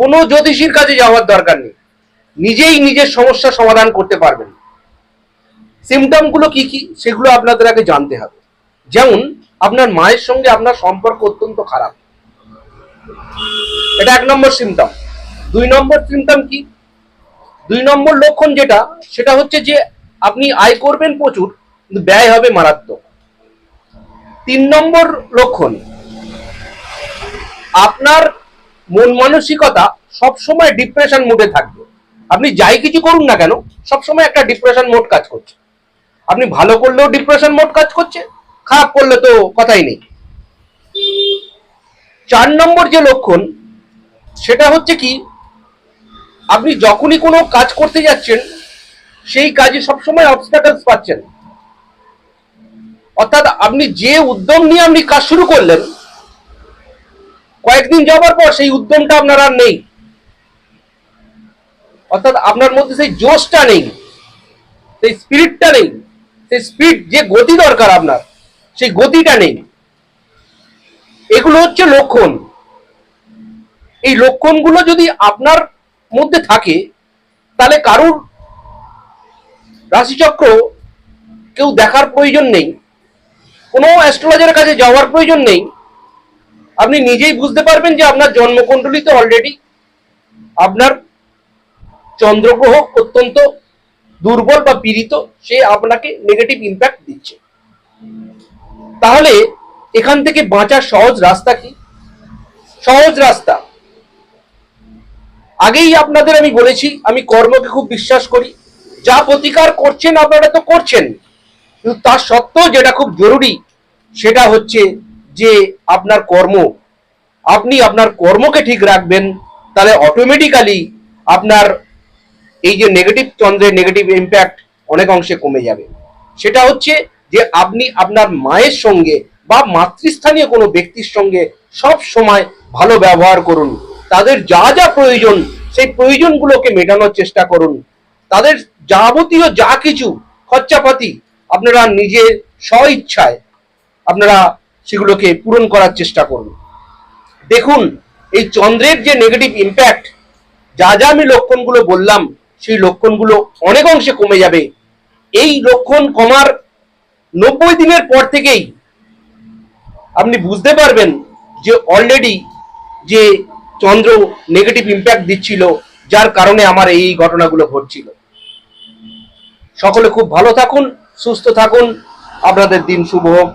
কোনো জ্যোতিষীর কাছে যাওয়ার দরকার নেই। নিজেই নিজের সমস্যা সমাধান করতে পারবেন। সিমটমগুলো কি কি, সেগুলো আপনাদের আগে জানতে হবে। যেমন, আপনার মায়ের সঙ্গে আপনার সম্পর্ক অত্যন্ত খারাপ। এটা এক নম্বর সিমটম দুই নম্বর সিমটম কি? দুই নম্বর লক্ষণ যেটা, সেটা হচ্ছে যে আপনি আয় করবেন প্রচুর, কিন্তু ব্যয় হবে মারাত্মক। তিন নম্বর লক্ষণ, আপনার মন মানসিকতা সবসময় ডিপ্রেশন মোডে থাকবে। আপনি যাই কিছু করুন না কেন, সবসময় একটা ডিপ্রেশন মোড কাজ করছে। আপনি ভালো করলেও ডিপ্রেশন মোড কাজ করছে, খারাপ করলে তো কথাই নেই। চার নম্বর যে লক্ষণ, সেটা হচ্ছে কি, আপনি যখনই কোনো কাজ করতে যাচ্ছেন, সেই কাজে সবসময় অবস্টাকলস পাচ্ছেন। অর্থাৎ আপনি যে উদ্যম নিয়ে আপনি কাজ শুরু করলেন কয়েকদিন যাবার পর সেই উদ্যমটা আপনার আর নেই। অর্থাৎ আপনার মধ্যে সেই জোশটা নেই, সেই স্পিরিটটা নেই, সেই স্পিড যে গতি দরকার আপনার, সেই গতিটা নেই। এগুলো হচ্ছে লক্ষণ। এই লক্ষণগুলো যদি আপনার মধ্যে থাকে, তাহলে কারুর রাশিচক্র কেউ দেখার প্রয়োজন নেই, কোনো অ্যাস্ট্রোলজারের কাছে যাওয়ার প্রয়োজন নেই আপনি নিজেই বুঝতে পারবেন যে আপনার জন্মকুণ্ডলিতে অলরেডি আপনার চন্দ্রগ্রহ অত্যন্ত দুর্বল বা পীড়িত, সে আপনাকে নেগেটিভ ইম্প্যাক্ট দিচ্ছে। তাহলে এখান থেকে বাঁচার সহজ রাস্তা কি? সহজ রাস্তা। আগেই আপনাদের আমি বলেছি, আমি কর্মকে খুব বিশ্বাস করি। যা প্রতিকার করছেন, আপনারা তো করছেন। কিন্তু তার সত্ত্বেও যেটা খুব জরুরি, সেটা হচ্ছে যে আপনার কর্ম, আপনি আপনার কর্মকে ঠিক রাখবেন, তাহলে অটোমেটিক্যালি আপনার এই যে নেগেটিভ চন্দ্রের নেগেটিভ ইম্প্যাক্ট অনেক অংশে কমে যাবে। সেটা হচ্ছে যে আপনি আপনার মায়ের সঙ্গে বা মাতৃস্থানীয় কোনো ব্যক্তির সঙ্গে সব সময় ভালো ব্যবহার করুন। তাদের যা যা প্রয়োজন, সেই প্রয়োজনগুলোকে মেটানোর চেষ্টা করুন। তাদের যাবতীয় যা কিছু খরচাপাতি আপনারা নিজের স্ব ইচ্ছায় আপনারা সেগুলোকে পূরণ করার চেষ্টা করুন দেখুন, এই চন্দ্রের যে নেগেটিভ ইম্প্যাক্ট যা যা আমি লক্ষণগুলো বললাম, সেই লক্ষণগুলো অনেক অংশে কমে যাবে। এই লক্ষণ কমার নব্বই দিনের পর থেকেই আপনি বুঝতে পারবেন যে অলরেডি যে চন্দ্র নেগেটিভ ইম্প্যাক্ট দিচ্ছিল, যার কারণে আমার এই ঘটনাগুলো ঘটছিল। সকলে খুব ভালো থাকুন, সুস্থ থাকুন। আপনাদের দিন শুভ হোক।